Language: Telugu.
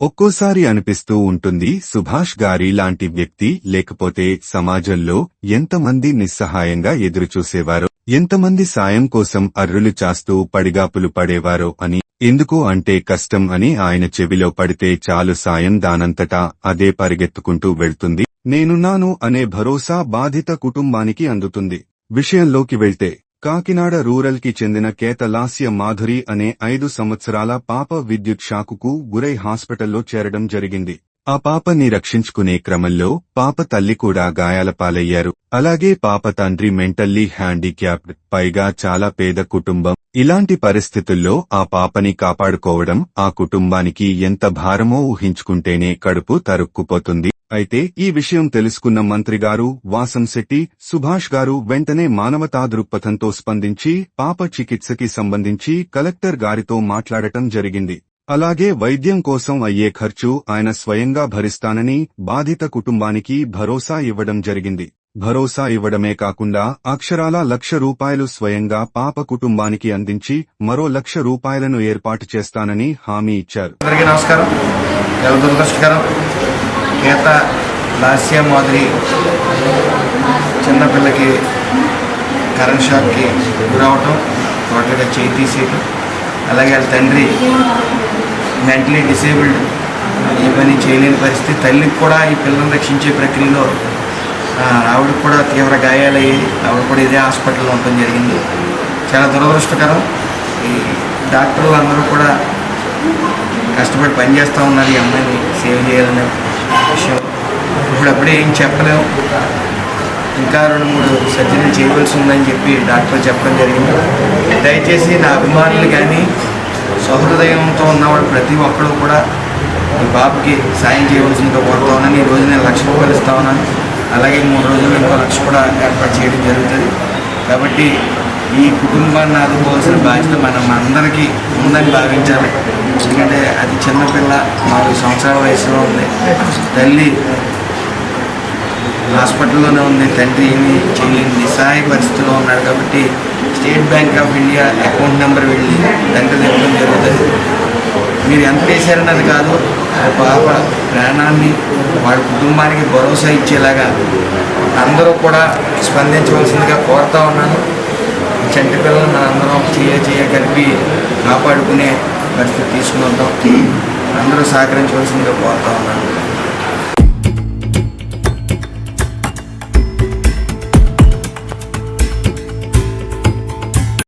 ఒక్కోసారి అనిపిస్తూ ఉంటుంది సుభాష్ గారి లాంటి వ్యక్తి లేకపోతే సమాజంలో ఎంతమంది నిస్సహాయంగా ఎదురుచూసేవారో ఎంతమంది సాయం కోసం అర్రులు చాస్తూ పడిగాపులు పడేవారో అని ఎందుకు అంటే కష్టం అని ఆయన చెవిలో పడితే చాలు సాయం దానంతటా అదే పరిగెత్తుకుంటూ వెళ్తుంది. నేనున్నాను అనే భరోసా బాధిత కుటుంబానికి అందుతుంది. విషయంలోకి వెళ్తే కాకినాడ రూరల్కి చెందిన కేతలాస్య మాధురి అనే ఐదు సంవత్సరాల పాప విద్యుత్ షాకుకు గురై హాస్పిటల్లో చేరడం జరిగింది. ఆ పాపని రక్షించుకునే క్రమంలో పాప తల్లి కూడా గాయాల పాలయ్యారు. అలాగే పాప తండ్రి మెంటల్లీ హ్యాండిక్యాప్డ్ పైగా చాలా పేద కుటుంబం. ఇలాంటి పరిస్థితుల్లో ఆ పాపని కాపాడుకోవడం ఆ కుటుంబానికి ఎంత భారమో ఊహించుకుంటేనే కడుపు తరుక్కుపోతుంది. అయితే ఈ విషయం తెలుసుకున్న మంత్రి గారు వాసంశెట్టి సుభాష్ గారు వెంటనే మానవతా దృక్పథంతో స్పందించి పాప చికిత్సకి సంబంధించి కలెక్టర్ గారితో మాట్లాడటం జరిగింది. అలాగే వైద్యం కోసం అయ్యే ఖర్చు ఆయన స్వయంగా భరిస్తానని బాధిత కుటుంబానికి భరోసా ఇవ్వడం జరిగింది. భరోసా ఇవ్వడమే కాకుండా అక్షరాల లక్ష రూపాయలు స్వయంగా పాప కుటుంబానికి అందించి మరో లక్ష రూపాయలను ఏర్పాటు చేస్తానని హామీ ఇచ్చారు. అందరికీ నమస్కారం. చాలా దురదృష్టకరం. గీత లాస్య మాదిరి చిన్నపిల్లకి కరెంట్ షాక్కి గురవటం టోటల్గా చేయి తీసేయటం. అలాగే వాళ్ళ తండ్రి మెంటలీ డిసేబుల్డ్ ఏ పని చేయలేని పరిస్థితి తల్లికి కూడా ఈ పిల్లల్ని రక్షించే ప్రక్రియలో ఆవిడ కూడా తీవ్ర గాయాలయ్యి ఆవిడ కూడా ఇదే హాస్పిటల్లో ఉండటం జరిగింది. చాలా దురదృష్టకరం. ఈ డాక్టర్లు అందరూ కూడా కష్టపడి పనిచేస్తూ ఉన్నారు ఈ అమ్మాయిని సేవ్ చేయాలనే విషయం. ఇప్పుడు అప్పుడే ఏం చెప్పలేము ఇంకా రెండు మూడు సర్జరీలు చేయవలసి ఉందని చెప్పి డాక్టర్ చెప్పడం జరిగింది. దయచేసి నా అభిమానులు కానీ సహృదయంతో ఉన్నవాడు ప్రతి ఒక్కరు కూడా ఈ బాబుకి సాయం చేయవలసిందిగా కోరుతా ఉన్నాను. ఈ రోజు నేను లక్ష రూపాయలు ఇస్తా ఉన్నాను. అలాగే మూడు రోజులు ఇంకో లక్ష కూడా ఏర్పాటు చేయడం జరుగుతుంది. కాబట్టి ఈ కుటుంబాన్ని ఆదుకోవాల్సిన బాధ్యత మనం అందరికీ ఉందని భావించాలి. ఎందుకంటే అది చిన్నపిల్ల నాలుగు సంవత్సరాల వయసులో ఉంది. తల్లి హాస్పిటల్లోనే ఉంది. తండ్రి ఏమి చేయలేని నిస్సహాయ పరిస్థితిలో ఉన్నాడు కాబట్టి State Bank of India account number వెళ్ళి తండ్రి ఇవ్వడం జరుగుతుంది. మీరు ఎంత వేశారన్నది కాదు. పాప ప్రాణాన్ని వాళ్ళ కుటుంబానికి భరోసా ఇచ్చేలాగా అందరూ కూడా స్పందించవలసిందిగా కోరుతా ఉన్నాను. చంటి పిల్లలు మనందరం చేయ చేయ కలిపి కాపాడుకునే పరిస్థితి తీసుకుని వద్దాం. అందరూ సహకరించవలసిందిగా కోరుతా ఉన్నాను.